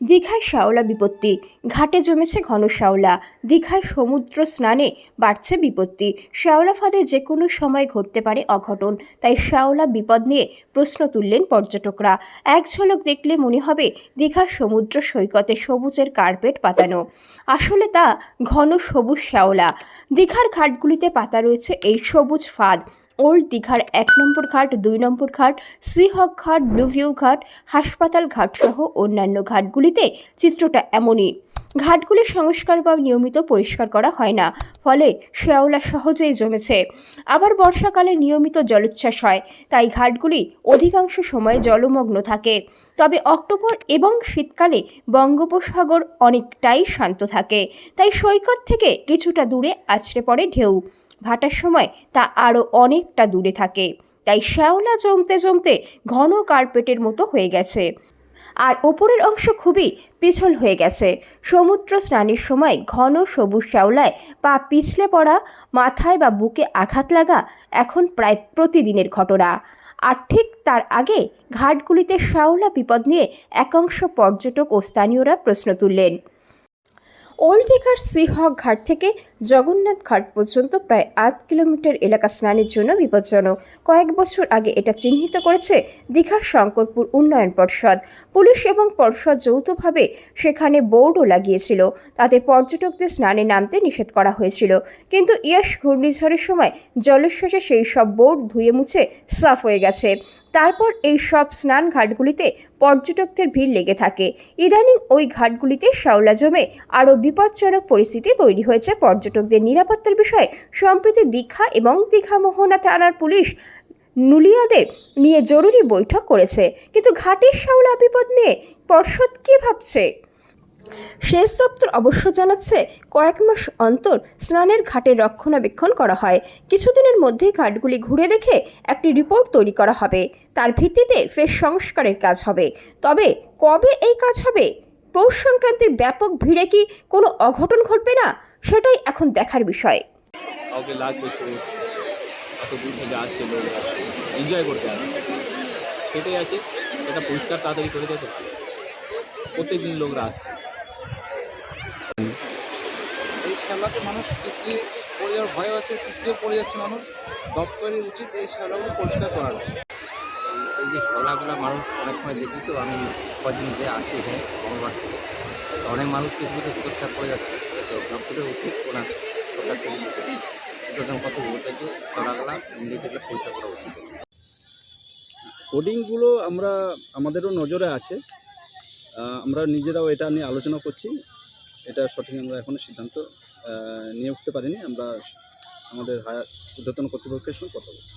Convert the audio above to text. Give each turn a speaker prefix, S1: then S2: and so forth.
S1: দীঘায় শ্যাওলা বিপত্তি। ঘাটে জমেছে ঘন শ্যাওলা। দীঘায় সমুদ্র স্নানে বাড়ছে বিপত্তি। শ্যাওলা ফাঁদে যে কোনো সময় ঘটতে পারে অঘটন। তাই শ্যাওলা বিপদ নিয়ে প্রশ্ন তুললেন পর্যটকরা। এক ঝলক দেখলে মনে হবে দীঘার সমুদ্র সৈকতে সবুজের কার্পেট পাতানো। আসলে তা ঘন সবুজ শ্যাওলা। দীঘার ঘাটগুলিতে পাতা রয়েছে এই সবুজ ফাঁদ। ওল্ড দীঘার এক নম্বর ঘাট, দুই নম্বর ঘাট সিহক ঘাট, ব্লুভিউ ঘাট, হাসপাতাল ঘাট সহ অন্যান্য ঘাটগুলিতে চিত্রটা এমনই। ঘাটগুলি সংস্কার বা নিয়মিত পরিষ্কার করা হয় না, ফলে শ্যাওলা সহজেই জমেছে। আবার বর্ষাকালে নিয়মিত জলোচ্ছ্বাস হয়, তাই ঘাটগুলি অধিকাংশ সময় জলমগ্ন থাকে। তবে অক্টোবর এবং শীতকালে বঙ্গোপসাগর অনেকটাই শান্ত থাকে, তাই সৈকত থেকে কিছুটা দূরে আছড়ে পড়ে ঢেউ। ভাটার সময় তা আরও অনেকটা দূরে থাকে। তাই শ্যাওলা জমতে জমতে ঘন কার্পেটের মতো হয়ে গেছে। আর ওপরের অংশ খুবই পিছল হয়ে গেছে। সমুদ্র স্নানের সময় ঘন সবুজ শ্যাওলায় পা পিছলে পড়া, মাথায় বা বুকে আঘাত লাগা এখন প্রায় প্রতিদিনের ঘটনা। আর ঠিক তার আগে ঘাটগুলিতে শ্যাওলা বিপদ নিয়ে একাংশ পর্যটক ও স্থানীয়রা প্রশ্ন তুললেন। ওল্ড দীঘার সিহক ঘাট থেকে জগন্নাথ ঘাট পর্যন্ত প্রায় আট কিলোমিটার এলাকা স্নানের জন্য বিপজ্জনক। কয়েক বছর আগে এটা চিহ্নিত করেছে দীঘার শঙ্করপুর উন্নয়ন পর্ষদ। পুলিশ এবং পর্ষদ যৌথভাবে সেখানে বোর্ডও লাগিয়েছিল। তাতে পর্যটকদের স্নানে নামতে নিষেধ করা হয়েছিল। কিন্তু ইয়াস ঘূর্ণিঝড়ের সময় জলোচ্ছ্বাসে সেই সব বোর্ড ধুয়ে মুছে সাফ হয়ে গেছে। তারপর এই সব স্নান ঘাটগুলিতে পর্যটকদের ভিড় লেগে থাকে। ইদানিং ওই ঘাটগুলিতে শ্যাওলা জমে আরও বিপজ্জনক পরিস্থিতি তৈরি হয়েছে। পর্যটকদের নিরাপত্তার বিষয়ে সম্প্রতি দীঘা এবং দীঘা মোহনা থানার পুলিশ নুলিয়াদের নিয়ে জরুরি বৈঠক করেছে। কিন্তু ঘাটের শ্যাওলা বিপদ নিয়ে পর্ষদ কী ভাবছে? সেচ দপ্তর অবশ্য জানাচ্ছে, কয়েক মাস অন্তর স্নানের ঘাটের রক্ষণাবেক্ষণ করা হয়। কিছুদিনের মধ্যেই ঘাটগুলি ঘুরে দেখে একটি রিপোর্ট তৈরি করা হবে। তার ভিত্তিতে ফের সংস্কারের কাজ হবে। তবে কবে এই কাজ হবে? পৌষ সংক্রান্তির ব্যাপক ভিড়ে কি কোনো অঘটন ঘটবে না? সেটাই এখন দেখার বিষয়।
S2: সেটাই আছে, এটা পরিষ্কার, তাড়াতাড়ি করে দেয় তো ভালো। প্রত্যেকদিন লোকরা আসছে।
S3: শ্যাওলাতে মানুষ পিছলিয়ে পড়ে যাওয়ার ভয় আছে পিছলিয়ে পড়ে যাচ্ছে মানুষ। দপ্তরের উচিত এই শ্যাওলাগুলো পরিষ্কার করার।
S4: এই যে শোলাগুলো মানুষ অনেক সময় দেখি তো আমি কদিন যে আসি এখানে মঙ্গলবার থেকে। অনেক মানুষ কিছু কিছু পরিষ্কার করে যাচ্ছে। তো দপ্তরের উচিত ওনার সরকার থেকে যখন কত বলতেছে শোলাগুলো ইন্ডিকেটর পরিষ্কার করা উচিত।
S5: কোডিংগুলো আমরা আমাদেরও নজরে আছে। আমরা নিজেরাও এটা নিয়ে আলোচনা করছি। এটা সঠিক আমরা এখনও সিদ্ধান্ত নিয়ে উঠতে পারিনি। আমরা আমাদের হায়ার ঊর্ধ্বতন কর্তৃপক্ষের সঙ্গে কথা বলছি।